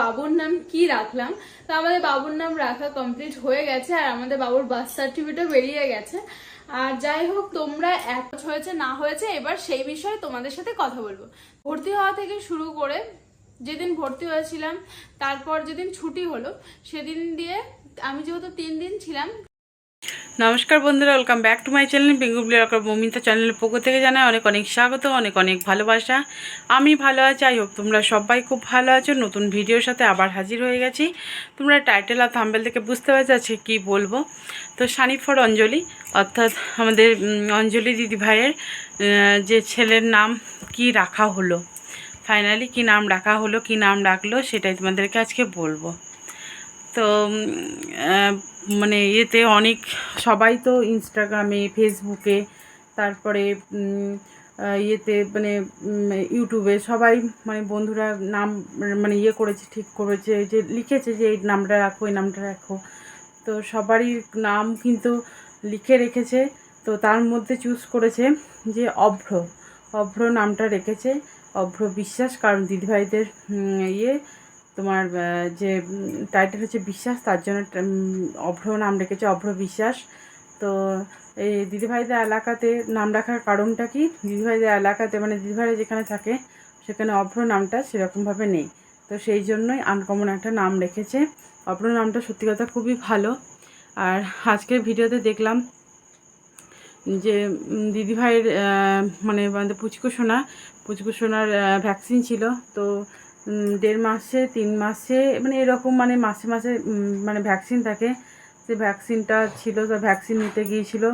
বাবুর নাম কি রাখলাম? তো আমাদের বাবুর নাম রাখা কমপ্লিট হয়ে গেছে আর আমাদের বাবুর বার্থ সার্টিফিকেটও বেরিয়ে গেছে। আর যাই হোক, তোমরা এক হয়েছে, না হয়েছে, এবার সেই বিষয়ে তোমাদের সাথে কথা বলব। ভর্তি হওয়া থেকে শুরু করে যেদিন ভর্তি হয়েছিলাম, তারপর যেদিন ছুটি হলো, সেদিন দিয়ে আমি যেহেতু তিন দিন ছিলাম নমস্কার বন্ধুরা welcome back to my channel বেঙ্গুবলি রকম মমিতা চ্যানেলের পক্ষ থেকে জানাই অনেক অনেক স্বাগত, অনেক অনেক ভালোবাসা। আমি ভালো আছি আই হোপ তোমরা সবাই খুব ভালো আছো, নতুন ভিডিওর সাথে আবার হাজির হয়ে গেছি। তোমরা টাইটেল আর থাম্বেল থেকে বুঝতে পারছ আজকে কী বলব। তো সানি ফর অঞ্জলি অর্থাৎ আমাদের অঞ্জলি দিদি ভাইয়ের যে ছেলের নাম কি রাখা হলো। ফাইনালি কি নাম রাখা হলো, কি নাম রাখল, সেটাই তোমাদেরকে আজকে বলব। তো মানে ইয়েতে অনেক, সবাই তো ইনস্টাগ্রামে ফেসবুকে তারপরে ইয়েতে মানে ইউটিউবে সবাই মানে বন্ধুরা নাম মানে ইয়ে করেছে, ঠিক করেছে, যে লিখেছে যে এই নামটা রাখো, এই নামটা রাখো। তো সবারই নাম কিন্তু লিখে রেখেছে। তো তার মধ্যে চুজ করেছে যে অভ্র। অভ্র নামটা রেখেছে। অভ্র বিশ্বাস, কারণ দিদিভাইদের ইয়ে। তোমার যে টাইটেল হচ্ছে বিশ্বাস, তার জন্য অভ্র নাম রেখেছে অভ্র বিশ্বাস। তো, এই দিদিভাইদের এলাকাতে নাম রাখার কারণটা কি? দিদিভাইদের এলাকাতে মানে দিদিভাইরা যেখানে থাকে, সেখানে অভ্র নামটা সেরকমভাবে নেই। তো সেই জন্যই আনকমন একটা নাম রেখেছে। অভ্র নামটা সত্যি কথা খুবই ভালো। আর আজকের ভিডিওতে দেখলাম যে দিদিভাইয়ের মানে আমাদের পুচকু সোনা, পুচকু সোনার ভ্যাকসিন ছিল। তো দেড় মাসে, তিন মাসে মানে এরকম মানে মাসে মাসে মানে ভ্যাকসিন থাকে। সে ভ্যাকসিনটা ছিল তো ভ্যাকসিন নিতে গিয়েছিল।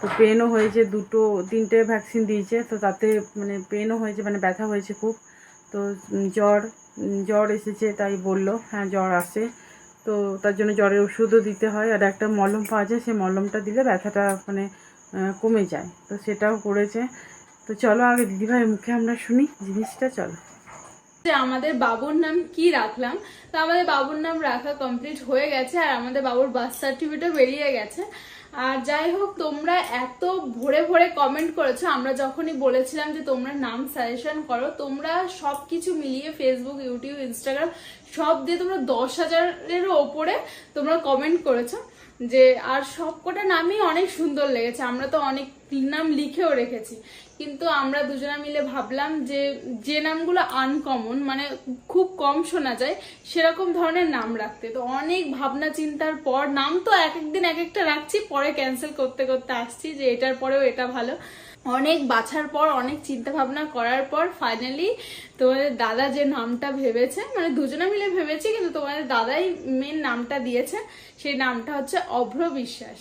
তো পেনও হয়েছে, দুটো, তিনটে ভ্যাকসিন দিয়েছে। তো তাতে মানে পেনও হয়েছে মানে ব্যথা হয়েছে খুব। তো জ্বর জ্বর এসেছে তাই বলল হ্যাঁ জ্বর আসে। তো তার জন্য জ্বরের ওষুধও দিতে হয়। আর একটা মলম পাওয়া যায় সেই মলমটা দিলে ব্যথাটা মানে কমে যায়। তো সেটাও করেছে। তো চলো আগে দিদিভাইয়ের মুখে আমরা শুনি জিনিসটা, চলো। যে আমাদের বাবুর নাম কি রাখলাম? তো আমাদের বাবুর নাম রাখা কমপ্লিট হয়ে গেছে আর আমাদের বাবুর বার্থ সার্টিফিকেটও বেরিয়ে গেছে। আর যাই হোক, তোমরা এত ভরে ভরে কমেন্ট করেছ, আমরা যখনই বলেছিলাম যে তোমরা নাম সাজেশন করো, তোমরা সব কিছু মিলিয়ে ফেসবুক ইউটিউব ইনস্টাগ্রাম সব দিয়ে তোমরা দশ হাজারেরও ওপরে তোমরা কমেন্ট করেছ যে, আর সবকটা নামই অনেক সুন্দর লেগেছে। আমরা তো অনেক নাম লিখেও রেখেছি। কিন্তু আমরা দুজনা মিলে ভাবলাম যে যে নামগুলো আনকমন মানে খুব কম শোনা যায়, সেরকম ধরনের নাম রাখতে। তো অনেক ভাবনা চিন্তার পর নাম তো এক একদিন এক একটা রাখছি, পরে ক্যান্সেল করতে করতে আসছি যে এটার পরেও এটা ভালো। অনেক বাছার পর, অনেক চিন্তা ভাবনা করার পর ফাইনালি তোমাদের দাদা যে নামটা ভেবেছে মানে দুজনে মিলে ভেবেছি, কিন্তু তোমাদের দাদাই মেন নামটা দিয়েছে, সেই নামটা হচ্ছে অভ্র বিশ্বাস।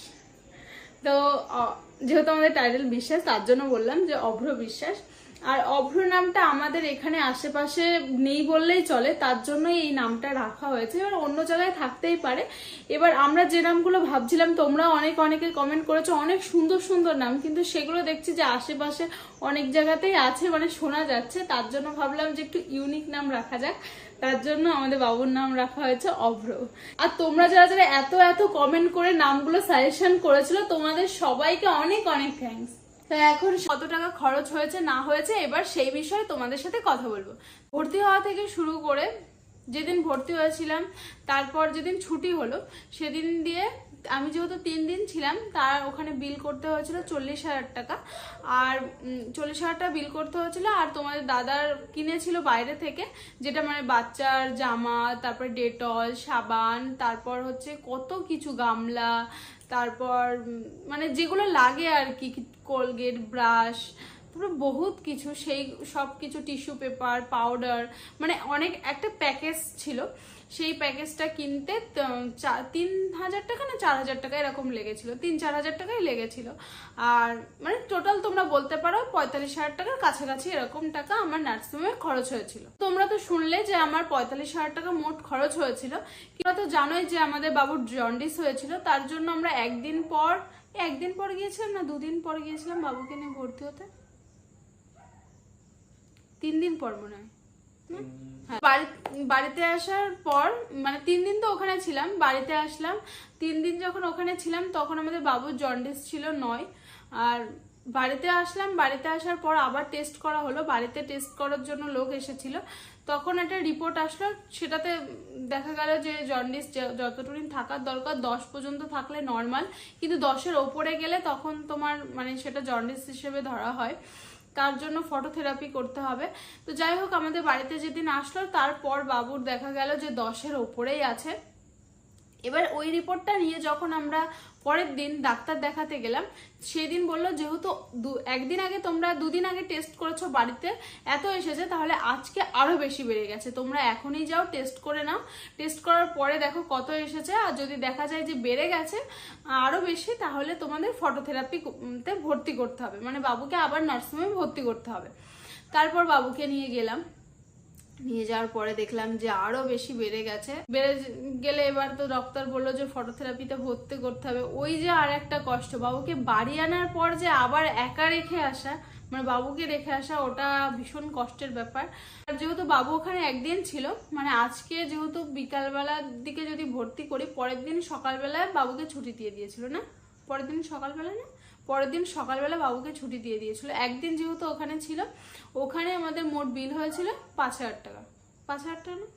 তো যেহেতু আমাদের টাইটেল বিশ্বাস, তার জন্য বললাম যে অভ্র বিশ্বাস। আর অভ্র নামটা আমাদের এখানে আশেপাশে নেই বললেই চলে, তার জন্যই এই নামটা রাখা হয়েছে। এবার অন্য জায়গায় থাকতেই পারে। এবার আমরা যে নামগুলো ভাবছিলাম তোমরা অনেক অনেকে কমেন্ট করেছ, অনেক সুন্দর সুন্দর নাম, কিন্তু সেগুলো দেখছি যে আশেপাশে অনেক জায়গাতেই আছে মানে শোনা যাচ্ছে। তার জন্য ভাবলাম যে একটু ইউনিক নাম রাখা যাক। তার জন্য আমাদের বাবুর নাম রাখা হয়েছে অভ্র। আর তোমরা যারা যারা এত এত কমেন্ট করে নামগুলো সাজেশন করেছিল, তোমাদের সবাইকে অনেক অনেক থ্যাঙ্কস তো এখন কত টাকা খরচ হয়েছে, না হয়েছে, এবার সেই বিষয়ে তোমাদের সাথে কথা বলব। ভর্তি হওয়া থেকে শুরু করে যেদিন ভর্তি হয়েছিলাম, তারপর যেদিন ছুটি হলো, সেদিন দিয়ে আমি যেহেতু তিন দিন ছিলাম, তার ওখানে বিল করতে হয়েছিল চল্লিশ হাজার টাকা। আর চল্লিশ হাজার টাকা বিল করতে হয়েছিল, আর তোমাদের দাদার কিনেছিল বাইরে থেকে, যেটা মানে বাচ্চার জামা, তারপর ডেটল, সাবান, তারপর হচ্ছে কত কিছু গামলা, তারপর মানে যেগুলো লাগে আর কি কোলগেট, ব্রাশ তারপরে বহুত কিছু, সেই সব কিছু টিস্যু পেপার, পাউডার মানে অনেক, একটা প্যাকেজ ছিল। সেই প্যাকেজটা কিনতে তিন হাজার টাকা না চার হাজার টাকা এরকম লেগেছিল। তিন চার হাজার টাকাই লেগেছিল। আর মানে টোটাল তোমরা বলতে পারো পঁয়তাল্লিশ হাজার টাকার কাছাকাছি এরকম টাকা আমার নার্সিংহোমে খরচ হয়েছিল। তোমরা তো শুনলে যে আমার পঁয়তাল্লিশ হাজার টাকা মোট খরচ হয়েছিল। কিংবা তো জানোই যে আমাদের বাবুর জন্ডিস হয়েছিল। তার জন্য আমরা একদিন পর একদিন পর গিয়েছিলাম না দুদিন পর গিয়েছিলাম বাবুকে নিয়ে ভর্তি হতে? তিন দিন পর মনে হয়। বাড়িতে আসার পর মানে তিন দিন তো ওখানে ছিলাম, বাড়িতে আসলাম। তিন দিন যখন ওখানে ছিলাম, তখন আমাদের বাবুর জন্ডিস ছিল নয়। আর বাড়িতে আসলাম, বাড়িতে আসার পর আবার টেস্ট করা হলো। বাড়িতে টেস্ট করার জন্য লোক এসেছিল। তখন একটা রিপোর্ট আসলো, সেটাতে দেখা গেল যে জন্ডিস যে- যতটুকু থাকার দরকার, দশ পর্যন্ত থাকলে নর্মাল কিন্তু দশের ওপরে গেলে তখন তোমার মানে সেটা জন্ডিস হিসেবে ধরা হয়। তার জন্য ফটোথেরাপি করতে হবে। তো যাই হোক, আমাদের বাড়িতে যেদিন আসলো, তারপর বাবুর দেখা গেল যে দশের ওপরেই আছে। এবার ওই রিপোর্টটা নিয়ে যখন আমরা পরের দিন ডাক্তার দেখাতে গেলাম, সেদিন বলল যেহেতু একদিন আগে তোমরা দুদিন আগে টেস্ট করেছ বাড়িতে, এত এসেছে, তাহলে আজকে আরও বেশি বেড়ে গেছে। তোমরা এখনই যাও টেস্ট করে নাও। টেস্ট করার পরে দেখো কত এসেছে, আর যদি দেখা যায় যে বেড়ে গেছে, আরও বেশি, তাহলে তোমাদের ফটোথেরাপিতে ভর্তি করতে হবে। মানে বাবুকে আবার নার্সিংহোমে ভর্তি করতে হবে। তারপর বাবুকে নিয়ে গেলাম। নিয়ে যাওয়ার পরে দেখলাম যে আরও বেশি বেড়ে গেছে। বেড়ে গেলে এবার তো ডক্টর বলল যে ফটোথেরাপিতে ভর্তি করতে হবে। ওই যে আর একটা কষ্ট, বাবুকে বাড়ি আনার পর যে আবার একা রেখে আসা মানে বাবুকে রেখে আসা ওটা ভীষণ কষ্টের ব্যাপার। আর যেহেতু বাবু ওখানে একদিন ছিল মানে আজকে যেহেতু বিকালবেলার দিকে যদি ভর্তি করি, পরের দিন সকালবেলায় বাবুকে ছুটি দিয়ে দিয়েছিল না? পরের দিন সকালবেলা না? পরের দিন সকালবেলা বাবুকে ছুটি দিয়ে দিয়েছিল। একদিন যেহেতু ওখানে ছিল, ওখানে আমাদের মোট বিল হয়েছিল পাঁচ হাজার টাকা। পাঁচ হাজার টাকা না?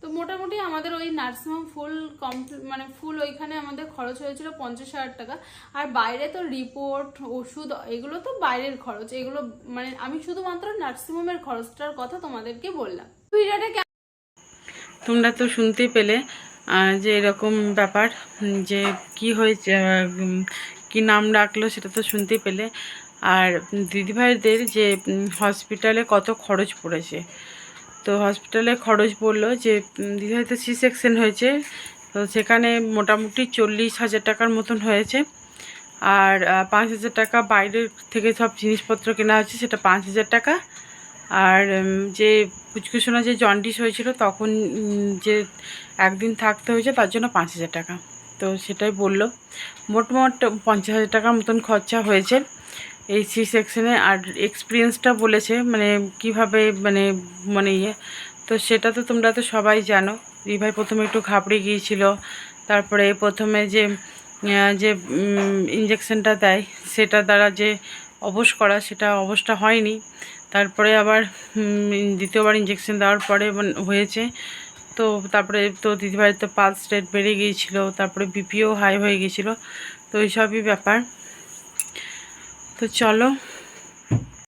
তো মোটামুটি আমাদের ওই নার্সিংহোম ফুল কমপ্লিট মানে ফুল ওইখানে আমাদের খরচ হয়েছিল পঞ্চাশ হাজার টাকা। আর বাইরে তো রিপোর্ট, ওষুধ, এগুলো তো বাইরের খরচ। এগুলো মানে আমি শুধুমাত্র নার্সিংহোমের খরচটার কথা তোমাদেরকে বললাম। তোমরা তো শুনতেই পেলে যে এরকম ব্যাপার, যে কি হয়েছে কি নাম ডাকলো সেটা তো শুনতেই পেলে। আর দিদিভাইদের যে হসপিটালে কত খরচ পড়েছে। তো হসপিটালে খরচ বলল যে উম, দিদিভাই তো সি সেকশন হয়েছে। তো সেখানে মোটামুটি চল্লিশ হাজার টাকার মতন হয়েছে। আর পাঁচ হাজার টাকা বাইরের থেকে সব জিনিসপত্র কেনা হয়েছে সেটা পাঁচ হাজার টাকা। আর যে পুচকুসোনা যে জন্ডিস হয়েছিল তখন যে একদিন থাকতে হয়েছে তার জন্য পাঁচ হাজার টাকা। তো সেটাই বলল। মোটমোট পঞ্চাশ হাজার টাকার মতন খরচা হয়েছে। এই সি সেকশনে আর এক্সপিরিয়েন্সটা বলেছে মানে কীভাবে মানে মানে ইয়ে। তো সেটা তো তোমরা তো সবাই জানো। রিভাই প্রথমে একটু ঘাবড়ে গিয়েছিল। তারপরে প্রথমে যে যে ইঞ্জেকশনটা দেয়, সেটা দ্বারা যে অবশ করা, সেটা অবশটা হয়নি। তারপরে আবার দ্বিতীয়বার ইঞ্জেকশন দেওয়ার পরে মানে হয়েছে। তো তারপরে তো দিদিভাইয়ের তো পালস রেট বেড়ে গিয়েছিল, তারপরে বিপিও হাই হয়ে গিয়েছিল, তো এইসবই ব্যাপার। তো চলো